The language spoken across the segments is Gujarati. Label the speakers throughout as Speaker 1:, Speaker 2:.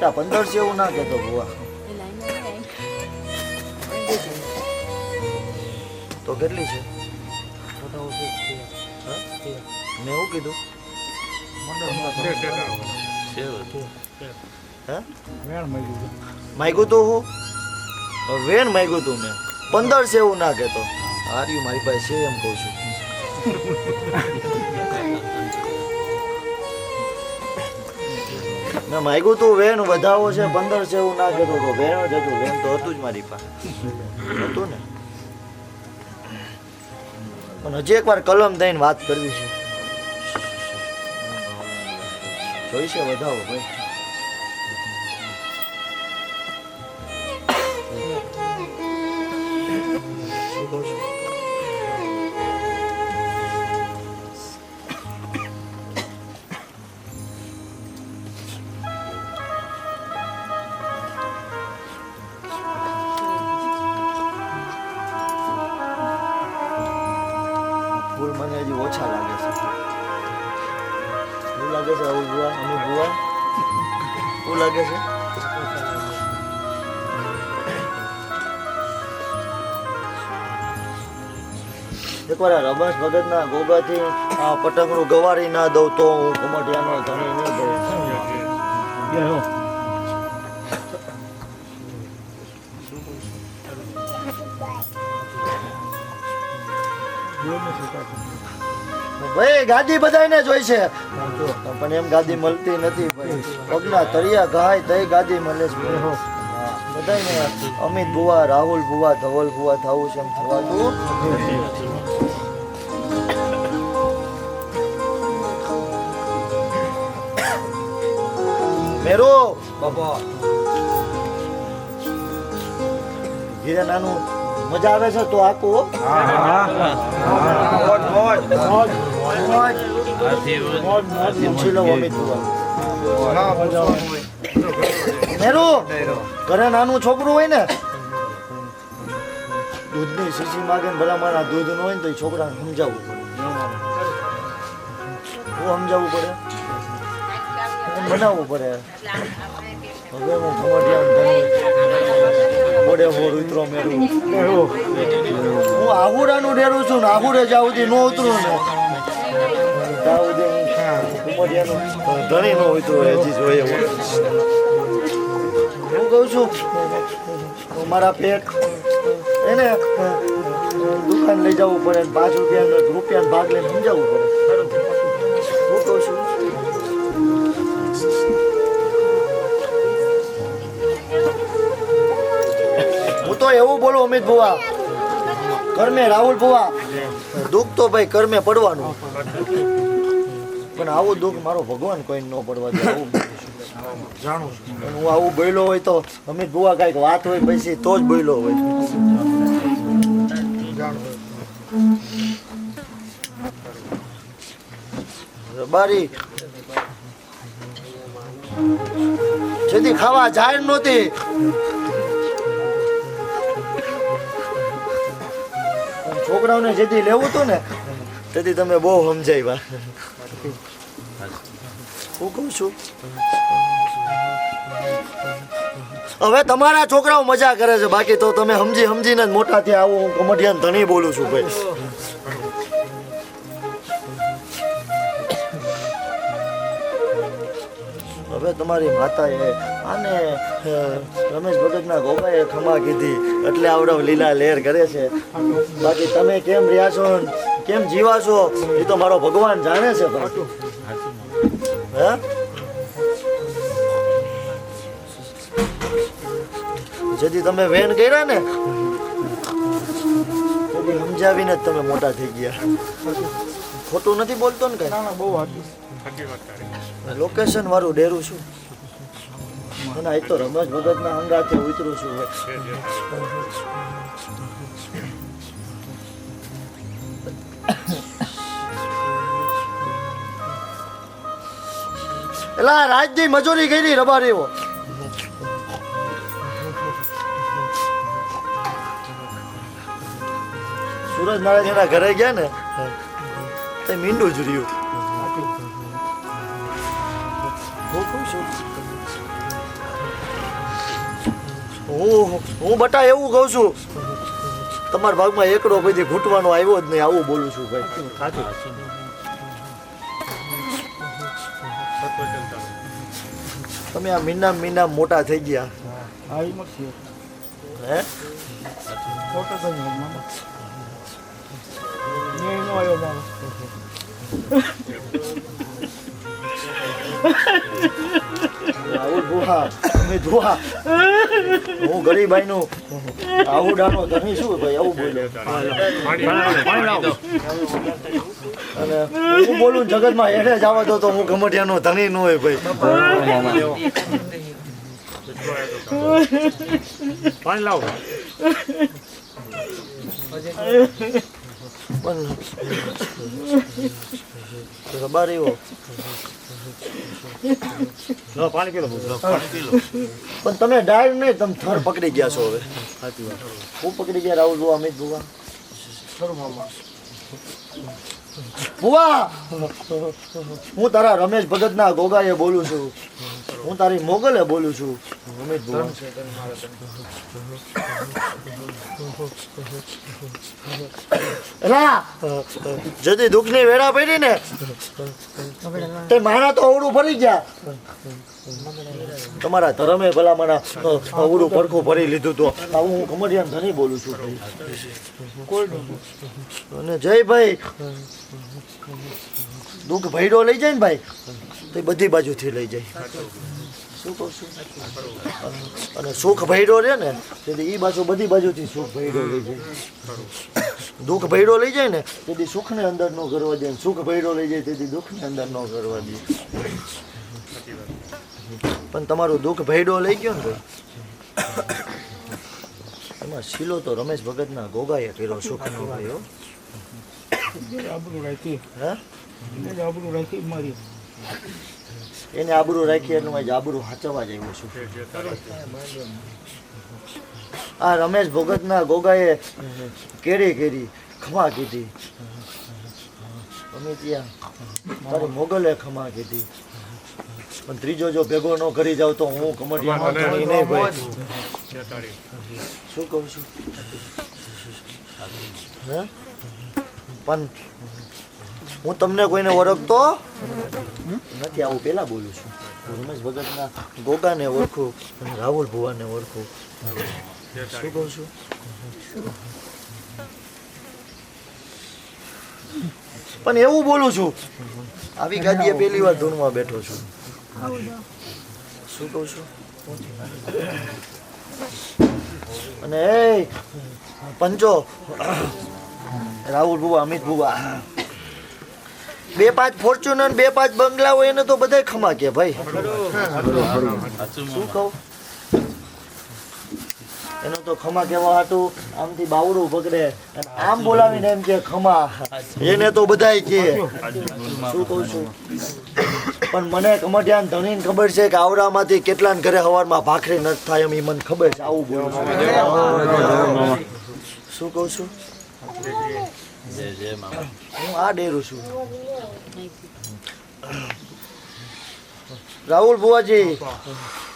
Speaker 1: ખોટા પંદરસો એવું ના કહેતો ભુવા. તો કેટલી છે? મેં એવું કીધું? માગ્યું તો હું? વેણ માગ્યું તું મેં. પંદરસો એવું ના કહેતો. હાર્યું મારી પાસે છે એમ કહું છું. મેં માગ્યું તું વેણ વધાવો છે પંદરસો એવું ના કહેતો તો વેણ જ હતું. વેણ તો હતું જ મારી પાસે. હતું ને? પણ હજી એકવાર કલમ દઈને વાત કરવી છે. જોઈશે વધાવો ભાઈ. Thank કહું હજી ઓછા લાગે છે. શું લાગે છે આવું બુઆ અમે લાગે છે? એકવાર આ રમેશ ભગતના ગોગાથી આ પતંગનું ગવારી ના દઉં તો હું કમટિયાનો ધણી નહીં દઉં ભાઈ ગાદી બધાને જોઈ છે. પણ એમ ગાદી મળતી નથી ભાઈ. તળિયા ઘાય તઈ ગાદી મળે છે. અમિત બુવા રાહુલ બુવા ધવલ બુવા થવું છે એમ થવાતું મેરો બાપા. ધીરે નાનું મજા આવે છે તો આખું ઘરે નાનું છોકરું હોય ને દૂધની શીશી માગે ને ભલામણ આ દૂધનું હોય ને તો છોકરાને સમજાવવું પડે સમજાવવું પડે બનાવવું પડે હવે હું ખમડિયા મોડે મોડ ઉતરો મેરું હું આહુડાનું ઢેરું છું ને આહુડે જાઉં ન ઉતરું ને ધણી ન હું કહું છું, મારા પેટ, એને દુકાન લઈ જવું પડે પાંચ રૂપિયા રૂપિયા ભાગ લઈને સમજાવવું પડે. હું કહું છું, હું તો એવું બોલું, અમિત ભુવા, કર્મે રાહુલ ભુવા, દુઃખ તો ભાઈ કર્મે પડવાનું. પણ આવું દુઃખ મારો ભગવાન કોઈ ન પડવા દે આવું જાણું છું. હું આવું બોલ્યો હોય તો અમિત બુવા કાંઈક વાત હોય પછી તો જ બોલ્યો હોય. બારી. જેથી ખાવા જાહેર નહોતી છોકરાઓને જેથી લેવું હતું ને તેથી તમે બહુ સમજાવ્યા. હું કહું છું. હવે તમારા છોકરાઓ મજા કરે છે. બાકી તો તમે સમજી સમજીને જ મોટા થયા આવું. હું કમઠિયાન ધણી બોલું છું ભાઈ. હવે તમારી માતાએ આને રમેશ ભગતના ગોપાએ ખમા કીધી. એટલે આવડવ લીલા લેર કરે છે. બાકી તમે કેમ રહ્યા છો? કેમ જીવા છો એ તો મારો ભગવાન જાણે છે હે? જેથી તમે વેન કર્યા ને સમજાવીને જ તમે મોટા થઈ ગયા. ખોટું નથી બોલતો ને કઈ? લોકેશન વાળું ડેરું છું. અને આ તો રમેશ ભગતના અંગાથી ઉતરું છું. એલા રાજની મજૂરી કરી રબારીઓ સુરજ નારાયણના ઘરે ગયા ને તે મીંડું જ રહ્યું. હું કહું છું હું હું બટા એવું કહું છું તમારા ભાગમાં એકડો પછી ઘૂંટવાનો આવ્યો જ નહીં આવું બોલું છું ભાઈ. તમે આ મીના મીના મોટા થઈ ગયા.
Speaker 2: હા એ મત
Speaker 1: હે
Speaker 2: મેં નો
Speaker 1: તમે જોવા. ગરીબાઈ નું આવુડાનો ધણી શું ભાઈ આવું બોલ્યો અને હું બોલું જગતમાં એને જ દો તો હું ગમટિયાનો ધણી ન હોય ભાઈ.
Speaker 3: પાણી લાવો.
Speaker 1: પણ ખબર
Speaker 3: લો, પાણી પી લો
Speaker 1: પણ તમે ડાયર નહીં તમે થર પકડી ગયા છો હવે હું પકડી ગયા રાહુલ બુવા અમિત બુવા બુવા હું તારા રમેશ ભગતના ગોગાએ બોલું છું. હું તારી મોગલે બોલું છું. રમેશ બુવા રા! જદી દુઃખની વેળા પડી ને તે મારા તો અવડું ફરી ગયા. તમારા ધર્મે ભલા મારા અવડું પડખું ભરી લીધું તો હું કમરિયાન ધની બોલું છું. અને જય ભાઈ. દુઃખ ભૈડો લઈ જાય ને ભાઈ, તો એ બધી બાજુથી લઈ જાય. અને સુખ ભૈડો રહે ને, તેથી એ બાજુ, બધી બાજુથી સુખ ભૈડો લઈ જાય. દુઃખ ભૈડો લઈ જાય ને, તેથી સુખને અંદર નો કરવા દે. સુખ ભૈડો લઈ જાય, તેથી દુઃખને અંદર નો કરવા દે. પણ તમારું દુઃખ ભૈડો લઈ ગયો ને ભાઈ? એમાં શીલો તો રમેશ ભગતના ગોગાએ કર્યો સુખનો ભાઈ
Speaker 2: આબરૂ રાખી.
Speaker 1: હે?
Speaker 2: એને આબરૂ રાખી મારી.
Speaker 1: એને આબરૂ રાખી આજે આબરૂ હાચવવા જ આવ્યો છું. આ રમેશ ભગતના ગોગાએ કેરી કેરી ખમા કીધી. અમે ત્યાં મોગલે ખમા કીધી. પણ ત્રીજો જો ભેગો ન કરી જાવ તો હું કમટિયામાં ધણી નહીં ભાઈ શું કહું છું? હે? પણ હું તમને કોઈને ઓળખતો નથી આવું પેલા બોલું છું. હું રમેશ ભગતના ગોગાને ઓળખું અને રાહુલ ભુવાને ઓળખું. શું કહું છું? પણ એવું બોલું છું. આવી ગાદીએ પહેલી વાર ધૂનમાં બેઠો છું. શું કહું છું? અને એ પંચો રાહુલ ભુવા અમિત ભુવા. બે પાંચ ફોર્ચ્યુનર બે પાંચ બંગલા હોય એને તો બધાય ખમા કે ભાઈ. શું કહું? એનો તો ખમા કેવા હતું આમથી બાવડું પકડે આમ બોલાવીને એમ કે ખમા. એને તો બધાય કે. શું કહું છું? પણ મને કમટિયાન ધણીને ખબર છે કે આવડામાંથી કેટલાને ઘરે હવારમાં ભાખરી નથી થાય એમ ઈ મને ખબર છે. આવું બોલું શું કહું છું? હું આ ડેરું છું. રાહુલ બુવાજી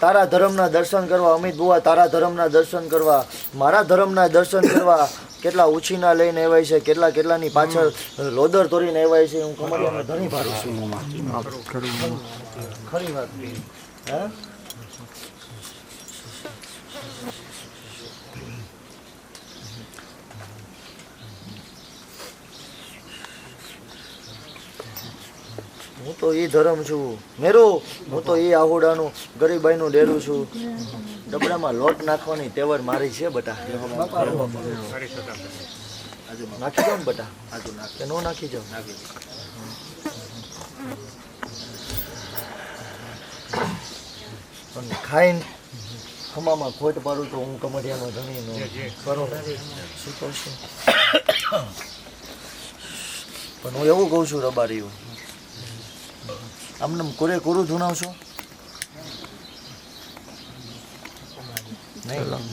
Speaker 1: તારા ધર્મના દર્શન કરવા, અમિત બુવા તારા ધર્મના દર્શન કરવા, મારા ધર્મના દર્શન કરવા, કેટલા ઉછીના લઈને એવાય છે, કેટલા કેટલાની પાછળ લોદર તોડીને એવાય છે, હું કમરિયાને ધણી ભારું છું. ખરી વાત. હે? હું તો એ ધર્મ છું. મેરો? હું તો એ આહુડાનું, ગરીબાઈનું ડેરું છું. ડબડામાં લોટ નાખવાની તેવર મારી છે બટા. નાખી ને બટા. કે નો નાખી જાવ પણ ખાઈને ખમામાં ખોટ પાડું તો હું કમરિયાનો ધણી કરો શું કહું છું? પણ હું એવું કહું છું રબારીઓ આમને કોરે કોરું ધૂણાવશો? નહીં.